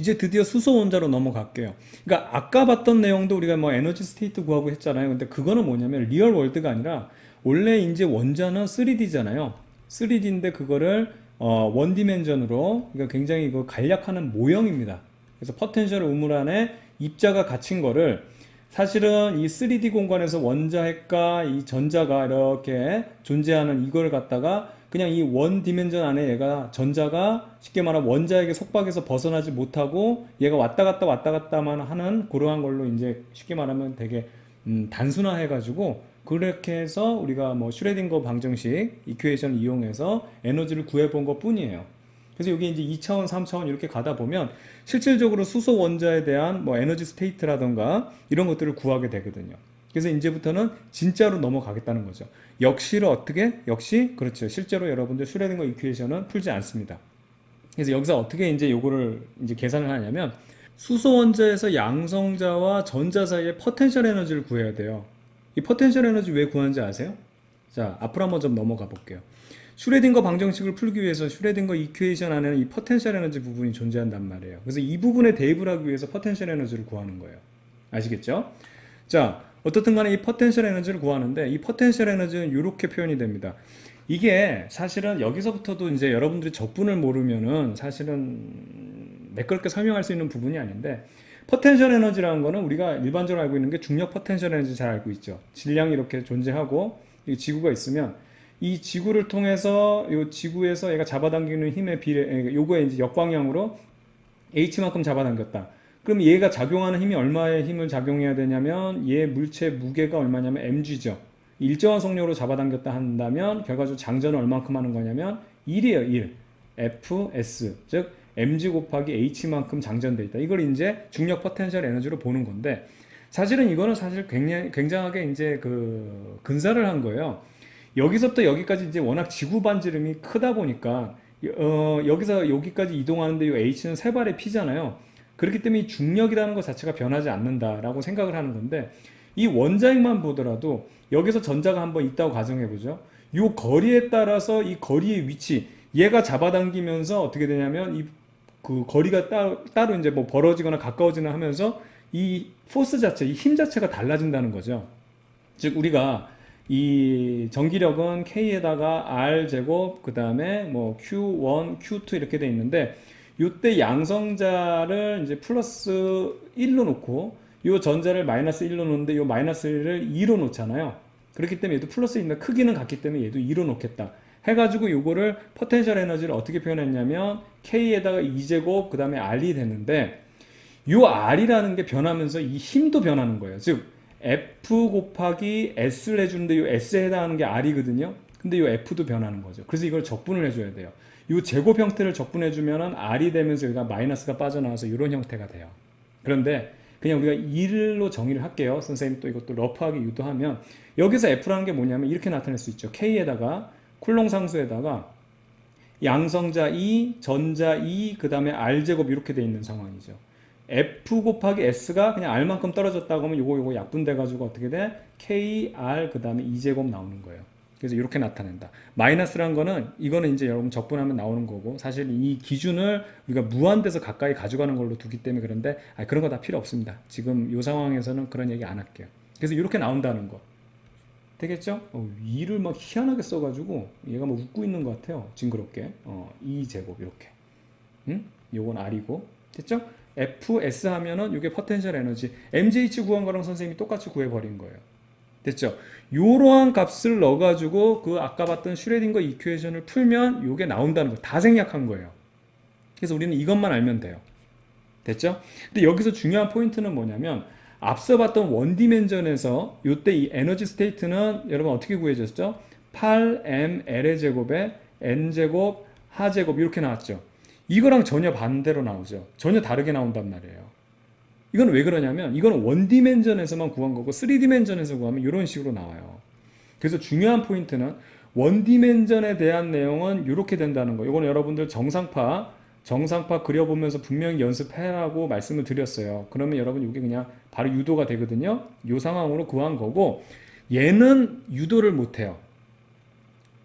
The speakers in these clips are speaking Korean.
이제 드디어 수소 원자로 넘어갈게요. 그러니까 아까 봤던 내용도 우리가 뭐 에너지 스테이트 구하고 했잖아요. 근데 그거는 뭐냐면 리얼 월드가 아니라 원래 이제 원자는 3D잖아요. 3D인데 그거를 어, 원 디멘전으로 그러니까 굉장히 이거 간략하는 모형입니다. 그래서 포텐셜 우물 안에 입자가 갇힌 거를 사실은 이 3D 공간에서 원자핵과 이 전자가 이렇게 존재하는 이걸 갖다가 그냥 이 원 디멘전 안에 얘가 전자가 쉽게 말하면 원자핵의 속박에서 벗어나지 못하고 얘가 왔다 갔다 왔다 갔다만 하는 그러한 걸로 이제 쉽게 말하면 되게 음, 단순화해 가지고 그렇게 해서 우리가 뭐 슈레딩거 방정식 이퀘이션을 이용해서 에너지를 구해 본 것 뿐이에요. 그래서 여기 이제 2차원, 3차원 이렇게 가다 보면 실질적으로 수소 원자에 대한 뭐 에너지 스테이트라던가 이런 것들을 구하게 되거든요. 그래서 이제부터는 진짜로 넘어가겠다는 거죠. 역시를 어떻게? 역시 그렇죠. 실제로 여러분들 슈레딩거 이퀘이션은 풀지 않습니다. 그래서 여기서 어떻게 이제 요거를 이제 계산을 하냐면 수소 원자에서 양성자와 전자 사이의 포텐셜 에너지를 구해야 돼요. 이 포텐셜 에너지 왜 구하는지 아세요? 자, 앞으로 한번 좀 넘어가 볼게요. 슈레딩거 방정식을 풀기 위해서 슈레딩거 이퀘이션 안에는 이 포텐셜 에너지 부분이 존재한단 말이에요. 그래서 이 부분에 대입을 하기 위해서 포텐셜 에너지를 구하는 거예요. 아시겠죠? 자, 어떻든 간에 이 포텐셜 에너지를 구하는데 이 포텐셜 에너지는 이렇게 표현이 됩니다. 이게 사실은 여기서부터도 이제 여러분들이 적분을 모르면은 사실은 매끄럽게 설명할 수 있는 부분이 아닌데 포텐셜 에너지라는 거는 우리가 일반적으로 알고 있는 게 중력 포텐셜 에너지 잘 알고 있죠. 질량이 이렇게 존재하고 이 지구가 있으면 이 지구를 통해서 이 지구에서 얘가 잡아당기는 힘의 비례 요거에 이제 역방향으로 h만큼 잡아당겼다. 그럼 얘가 작용하는 힘이 얼마의 힘을 작용해야 되냐면 얘 물체 무게가 얼마냐면 mg죠. 일정한 속력으로 잡아당겼다 한다면 결과적으로 장전은 얼마큼 하는 거냐면 1이에요. 1. fs 즉 mg 곱하기 h만큼 장전돼 있다. 이걸 이제 중력 포텐셜 에너지로 보는 건데 사실은 이거는 사실 굉장히 굉장하게 이제 그 근사를 한 거예요. 여기서부터 여기까지 이제 워낙 지구 반지름이 크다 보니까 어, 여기서 여기까지 이동하는데 이 h는 세 발의 피잖아요. 그렇기 때문에 이 중력이라는 것 자체가 변하지 않는다라고 생각을 하는 건데 이 원자핵만 보더라도 여기서 전자가 한번 있다고 가정해 보죠. 이 거리에 따라서 이 거리의 위치 얘가 잡아당기면서 어떻게 되냐면 이 그 거리가 따로, 따로 이제 뭐 벌어지거나 가까워지나 하면서 이 포스 자체, 이 힘 자체가 달라진다는 거죠. 즉 우리가 이 전기력은 K에다가 R 제곱 그 다음에 뭐 Q1, Q2 이렇게 돼 있는데 이때 양성자를 이제 플러스 1로 놓고 이 전자를 마이너스 1로 놓는데 이 마이너스 1을 2로 놓잖아요. 그렇기 때문에 얘도 플러스 있는 크기는 같기 때문에 얘도 2로 놓겠다. 해가지고 이거를 포텐셜 에너지를 어떻게 표현했냐면 K에다가 2제곱 그 다음에 R이 됐는데 이 R이라는 게 변하면서 이 힘도 변하는 거예요. 즉 F 곱하기 S를 해주는데 이 S에 해당하는 게 R이거든요. 근데 이 F도 변하는 거죠. 그래서 이걸 적분을 해줘야 돼요. 이 제곱 형태를 적분해주면 R이 되면서 여기가 마이너스가 빠져나와서 이런 형태가 돼요. 그런데 그냥 우리가 1로 정의를 할게요. 선생님 또 이것도 러프하게 유도하면 여기서 F라는 게 뭐냐면 이렇게 나타낼 수 있죠. K에다가 쿨롱 상수에다가 양성자 2, 전자 2, 그 다음에 R제곱 이렇게 돼 있는 상황이죠. F 곱하기 S가 그냥 R만큼 떨어졌다고 하면 요거 요거 약분돼가지고 어떻게 돼? K, R 그 다음에 2제곱 나오는 거예요. 그래서 이렇게 나타낸다. 마이너스란 거는 이거는 이제 여러분 적분하면 나오는 거고 사실 이 기준을 우리가 무한대서 가까이 가져가는 걸로 두기 때문에 그런데 아, 그런 거 다 필요 없습니다. 지금 이 상황에서는 그런 얘기 안 할게요. 그래서 이렇게 나온다는 거. 되겠죠? 어, 2를 막 희한하게 써가지고 얘가 뭐 웃고 있는 것 같아요. 징그럽게. 어, 2제곱 이렇게. 응? 요건 R이고. 됐죠? FS 하면은 이게 포텐셜 에너지. MJH 구한 거랑 선생님이 똑같이 구해버린 거예요. 됐죠? 요러한 값을 넣어가지고 그 아까 봤던 슈레딩거 이퀘이션을 풀면 요게 나온다는 거. 다 생략한 거예요. 그래서 우리는 이것만 알면 돼요. 됐죠? 근데 여기서 중요한 포인트는 뭐냐면 앞서 봤던 원디멘전에서 요때 이 에너지 스테이트는 여러분 어떻게 구해졌죠? 8mL의 제곱에 n제곱 하제곱 이렇게 나왔죠. 이거랑 전혀 반대로 나오죠. 전혀 다르게 나온단 말이에요. 이건 왜 그러냐면 이건 원디멘전에서만 구한 거고 3디멘전에서 구하면 이런 식으로 나와요. 그래서 중요한 포인트는 원디멘전에 대한 내용은 이렇게 된다는 거. 이건 여러분들 정상파 정상파 그려보면서 분명히 연습해라고 말씀을 드렸어요. 그러면 여러분 이게 그냥 바로 유도가 되거든요. 이 상황으로 구한 거고 얘는 유도를 못해요.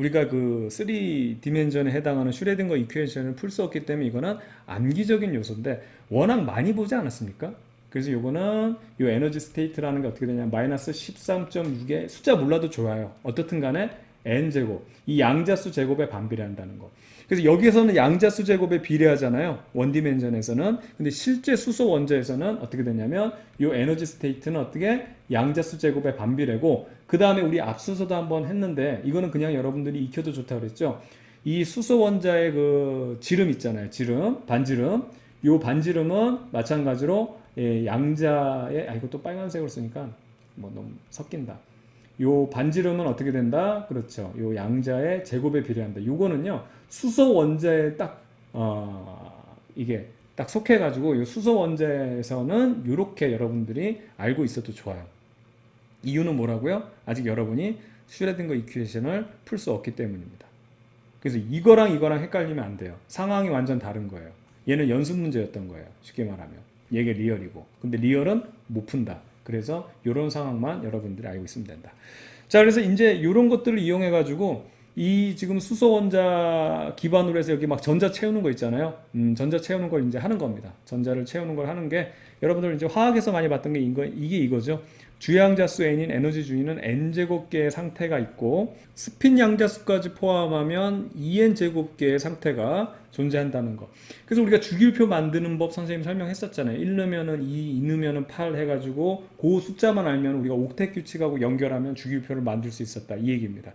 우리가 그 3디멘전에 해당하는 슈레딩거 이퀘이션을 풀 수 없기 때문에 이거는 암기적인 요소인데 워낙 많이 보지 않았습니까? 그래서 요거는 요 에너지 스테이트라는 게 어떻게 되냐 마이너스 13.6의 숫자 몰라도 좋아요. 어떻든 간에 n제곱 이 양자수 제곱에 반비례한다는 거. 그래서 여기에서는 양자수 제곱에 비례하잖아요. 원디멘전에서는. 근데 실제 수소 원자에서는 어떻게 되냐면 요 에너지 스테이트는 어떻게 양자수 제곱에 반비례고 그 다음에 우리 앞서서도 한번 했는데 이거는 그냥 여러분들이 익혀도 좋다 그랬죠. 이 수소 원자의 그 지름 있잖아요. 지름, 반지름. 요 반지름은 마찬가지로 예, 양자의 아 이것도 빨간색으로 쓰니까 뭐 너무 섞인다. 요 반지름은 어떻게 된다? 그렇죠. 요 양자의 제곱에 비례한다. 요거는요 수소 원자에 딱 어, 이게 딱 속해 가지고 요 수소 원자에서는 이렇게 여러분들이 알고 있어도 좋아요. 이유는 뭐라고요? 아직 여러분이 슈레딩거 이퀘이션을 풀 수 없기 때문입니다. 그래서 이거랑 이거랑 헷갈리면 안 돼요. 상황이 완전 다른 거예요. 얘는 연습 문제였던 거예요. 쉽게 말하면. 얘게 리얼이고. 근데 리얼은 못 푼다. 그래서 이런 상황만 여러분들이 알고 있으면 된다. 자, 그래서 이제 이런 것들을 이용해 가지고 이 지금 수소 원자 기반으로 해서 여기 막 전자 채우는 거 있잖아요. 음, 전자 채우는 걸 이제 하는 겁니다. 전자를 채우는 걸 하는 게 여러분들 이제 화학에서 많이 봤던 게 이거, 이게 이거죠. 주양자수 n인 에너지 주위는 n제곱계의 상태가 있고 스핀 양자수까지 포함하면 2n제곱계의 상태가 존재한다는 거. 그래서 우리가 주기율표 만드는 법 선생님 설명했었잖아요. 1 넣으면은 2, 2 넣으면은 8 해가지고 그 숫자만 알면 우리가 옥텟 규칙하고 연결하면 주기율표를 만들 수 있었다. 이 얘기입니다.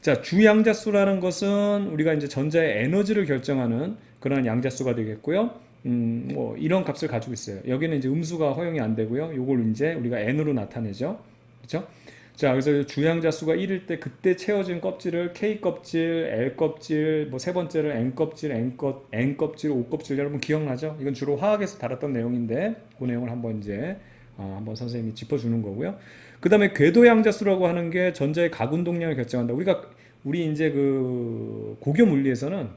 자, 주양자수라는 것은 우리가 이제 전자의 에너지를 결정하는 그런 양자수가 되겠고요. 음, 뭐 이런 값을 가지고 있어요. 여기는 이제 음수가 허용이 안 되고요. 요걸 이제 우리가 n으로 나타내죠. 그렇죠? 자, 그래서 주양자 수가 1일 때 그때 채워진 껍질을 K 껍질, L 껍질, 뭐 세 번째를 N 껍질, N 껍, N 껍질, O 껍질 여러분 기억나죠? 이건 주로 화학에서 다뤘던 내용인데 그 내용을 한번 이제 어, 한번 선생님이 짚어주는 거고요. 그 다음에 궤도 양자 수라고 하는 게 전자의 가운동량을 결정한다. 우리가 우리 이제 그 고교 물리에서는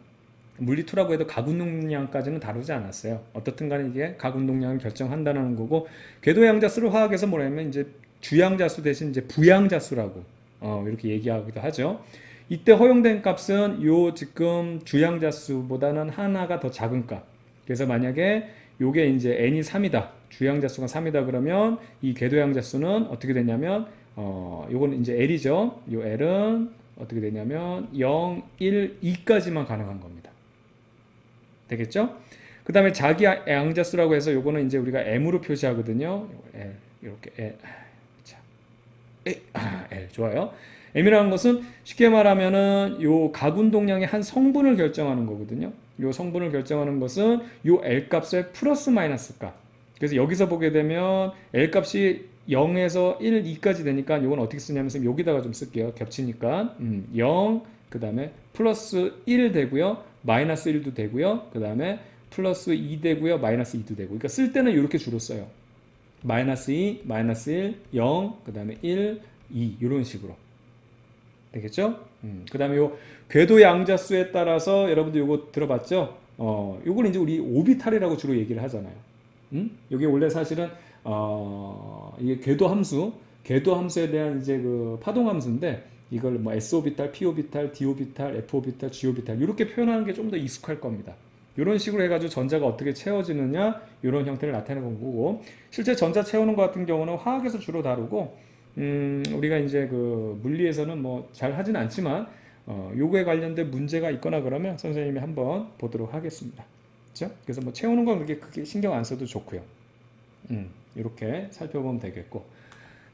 물리2라고 해도 가군동량까지는 다루지 않았어요. 어떻든 간에 이게 가군동량을 결정한다는 거고 궤도양자수를 화학에서 뭐냐면 이제 주양자수 대신 이제 부양자수라고 어, 이렇게 얘기하기도 하죠. 이때 허용된 값은 요 지금 주양자수보다는 하나가 더 작은 값. 그래서 만약에 요게 이제 n이 3이다. 주양자수가 3이다 그러면 이 궤도양자수는 어떻게 되냐면 어, 요거는 이제 l이죠. 요 l은 어떻게 되냐면 0, 1, 2까지만 가능한 겁니다. 되겠죠? 그 다음에 자기 양자 수라고 해서 요거는 이제 우리가 m으로 표시하거든요. L, 이렇게 L, 자, L, 아, L 좋아요. m이라는 것은 쉽게 말하면은 요 가군동량의 한 성분을 결정하는 거거든요. 요 성분을 결정하는 것은 요 L 값의 플러스 마이너스 값. 그래서 여기서 보게 되면 L 값이 0에서 1, 2까지 되니까 이건 어떻게 쓰냐면 여기다가 좀 쓸게요. 겹치니까 음, 0, 그 다음에 플러스 1 되고요. 마이너스 1도 되고요. 그 다음에 플러스 2 되고요. 마이너스 2도 되고. 그러니까 쓸 때는 이렇게 주로 써요. 마이너스 2, 마이너스 1, 0, 그 다음에 1, 2 이런 식으로. 되겠죠? 음, 그 다음에 요 궤도 양자수에 따라서 여러분들 요거 들어봤죠? 어, 요걸 이제 우리 오비탈이라고 주로 얘기를 하잖아요. 음? 요게 원래 사실은 어, 이게 궤도 함수, 궤도 함수에 대한 이제 그 파동 함수인데 이걸 뭐 S오비탈, P오비탈, D오비탈, F오비탈, G오비탈 이렇게 표현하는 게 좀 더 익숙할 겁니다. 이런 식으로 해가지고 전자가 어떻게 채워지느냐 이런 형태를 나타내는 거고 실제 전자 채우는 것 같은 경우는 화학에서 주로 다루고 음, 우리가 이제 그 물리에서는 뭐 잘 하진 않지만 어, 요거에 관련된 문제가 있거나 그러면 선생님이 한번 보도록 하겠습니다. 그렇죠? 그래서 뭐 채우는 건 그렇게 크게 신경 안 써도 좋고요. 음, 이렇게 살펴보면 되겠고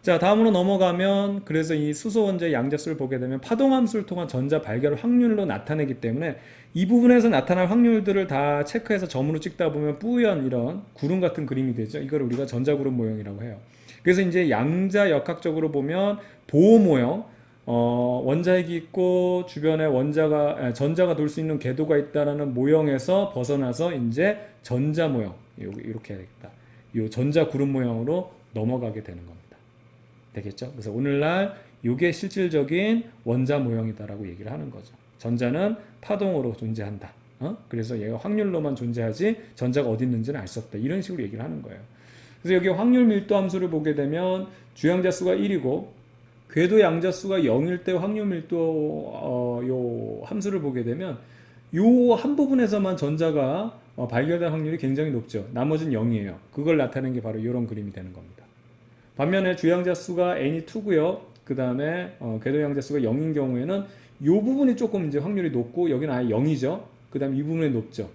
자 다음으로 넘어가면 그래서 이 수소 원자의 양자수를 보게 되면 파동함수를 통한 전자 발견 확률로 나타내기 때문에 이 부분에서 나타날 확률들을 다 체크해서 점으로 찍다 보면 뿌연 이런 구름 같은 그림이 되죠. 이걸 우리가 전자구름 모형이라고 해요. 그래서 이제 양자 역학적으로 보면 보호 모형 어, 원자핵이 있고 주변에 원자가 전자가 돌 수 있는 궤도가 있다라는 모형에서 벗어나서 이제 전자 모형 이렇게 해야 되겠다. 이 전자 구름 모형으로 넘어가게 되는 겁니다. 되겠죠? 그래서 오늘날 이게 실질적인 원자 모형이다라고 얘기를 하는 거죠. 전자는 파동으로 존재한다. 어? 그래서 얘가 확률로만 존재하지 전자가 어디 있는지는 알 수 없다. 이런 식으로 얘기를 하는 거예요. 그래서 여기 확률 밀도 함수를 보게 되면 주양자 수가 1이고 궤도 양자 수가 0일 때 확률 밀도 어, 요 함수를 보게 되면 요 한 부분에서만 전자가 어, 발견될 확률이 굉장히 높죠. 나머지는 0이에요. 그걸 나타내는 게 바로 이런 그림이 되는 겁니다. 반면에 주양자 수가 n이 2고요. 그 다음에 어, 궤도 양자 수가 0인 경우에는 요 부분이 조금 이제 확률이 높고 여기는 아예 0이죠. 그 다음에 이 부분이 높죠.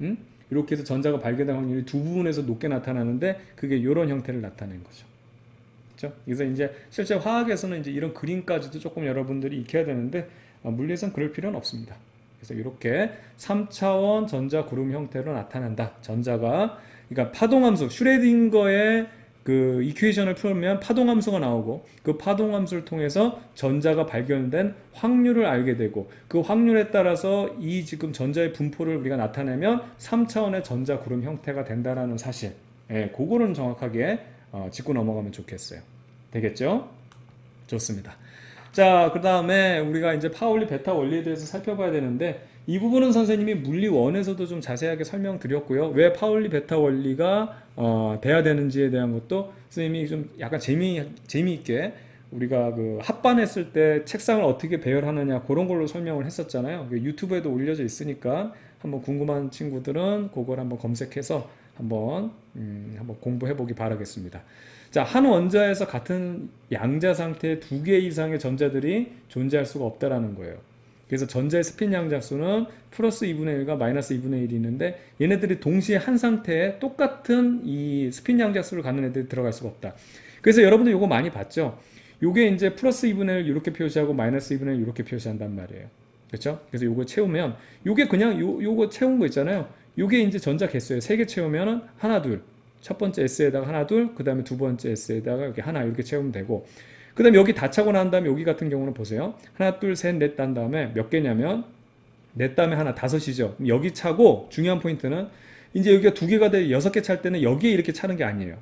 음? 이렇게 해서 전자가 발견될 확률이 두 부분에서 높게 나타나는데 그게 이런 형태를 나타낸 거죠. 그렇죠? 그래서 이제 실제 화학에서는 이제 이런 그림까지도 조금 여러분들이 익혀야 되는데 아, 물리에서는 그럴 필요는 없습니다. 그래서 이렇게 3차원 전자 구름 형태로 나타난다. 전자가 그러니까 파동함수 슈레딩거의 그 이퀘이션을 풀면 파동함수가 나오고 그 파동함수를 통해서 전자가 발견된 확률을 알게 되고 그 확률에 따라서 이 지금 전자의 분포를 우리가 나타내면 3차원의 전자 구름 형태가 된다라는 사실. 예, 그거는 정확하게 어, 짚고 넘어가면 좋겠어요. 되겠죠? 좋습니다. 자, 그 다음에 우리가 이제 파울리 베타 원리에 대해서 살펴봐야 되는데 이 부분은 선생님이 물리 원에서도 좀 자세하게 설명드렸고요. 왜 파울리 베타 원리가 어, 돼야 되는지에 대한 것도 선생님이 좀 약간 재미 재미있게 우리가 그 합반했을 때 책상을 어떻게 배열하느냐 그런 걸로 설명을 했었잖아요. 그 유튜브에도 올려져 있으니까 한번 궁금한 친구들은 그걸 한번 검색해서 한번 음, 한번 공부해 보기 바라겠습니다. 자, 한 원자에서 같은 양자 상태의 두 개 이상의 전자들이 존재할 수가 없다라는 거예요. 그래서 전자의 스핀 양자수는 플러스 2분의 1과 마이너스 2분의 1이 있는데 얘네들이 동시에 한 상태에 똑같은 이 스핀 양자수를 갖는 애들이 들어갈 수가 없다. 그래서 여러분들 이거 많이 봤죠? 요게 이제 플러스 2분의 1 이렇게 표시하고 마이너스 2분의 1 이렇게 표시한단 말이에요. 그렇죠? 그래서 요거 채우면 요게 그냥 요 요거 채운 거 있잖아요. 요게 이제 전자 개수예요. 세 개 채우면은 하나 둘. 첫 번째 S에다가 하나 둘, 그 다음에 두 번째 S에다가 이렇게 하나 이렇게 채우면 되고 그 다음에 여기 다 차고 난 다음에 여기 같은 경우는 보세요. 하나 둘 셋넷딴 다음에 몇 개냐면 넷 다음에 하나 다섯이죠. 여기 차고 중요한 포인트는 이제 여기가 두 개가 돼 여섯 개 찰 때는 여기에 이렇게 차는 게 아니에요.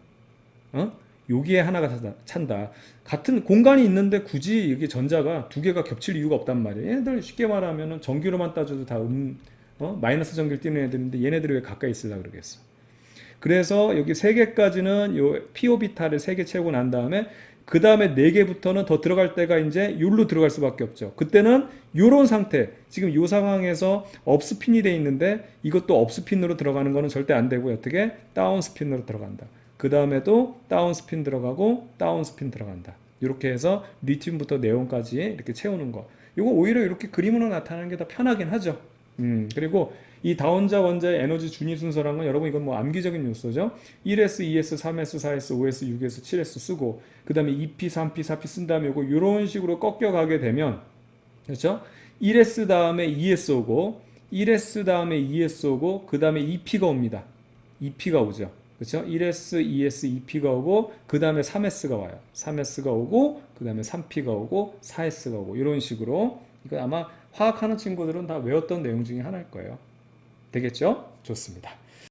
어? 여기에 하나가 찬다-. 같은 공간이 있는데 굳이 여기 전자가 두 개가 겹칠 이유가 없단 말이에요. 얘네들 쉽게 말하면은 전기로만 따져도 다 음, 어? 마이너스 전기를 띠는 애들인데 얘네들이 왜 가까이 있으려고 그러겠어. 그래서 여기 세 개까지는 요 피오비타를 세개 채우고 난 다음에 그 다음에 네 개부터는 더 들어갈 때가 이제 율로 들어갈 수밖에 없죠. 그때는 요런 상태, 지금 요 상황에서 업스핀이 돼 있는데 이것도 업스핀으로 들어가는 거는 절대 안 되고 어떻게 다운스핀으로 들어간다. 그 다음에도 다운스핀 들어가고 다운스핀 들어간다. 이렇게 해서 리튬부터 네온까지 이렇게 채우는 거. 이거 오히려 이렇게 그림으로 나타나는 게 더 편하긴 하죠. 음, 그리고 이 다원자 원자의 에너지 준위 순서란 건 여러분 이건 뭐 암기적인 요소죠. 1s, 2s, 3s, 4s, 5s, 6s, 7s 쓰고 그 다음에 2p, 3p, 4p 쓴 다음에 요거 이런 식으로 꺾여가게 되면 그렇죠? 1s 다음에 2s 오고 1s 다음에 2s 오고 그 다음에 2p가 옵니다. 2p가 오죠. 그렇죠? 1s, 2s, 2p가 오고 그 다음에 3s가 와요. 3s가 오고 그 다음에 3p가 오고 4s가 오고 이런 식으로 이거 아마 화학하는 친구들은 다 외웠던 내용 중에 하나일 거예요. 되겠죠? 좋습니다.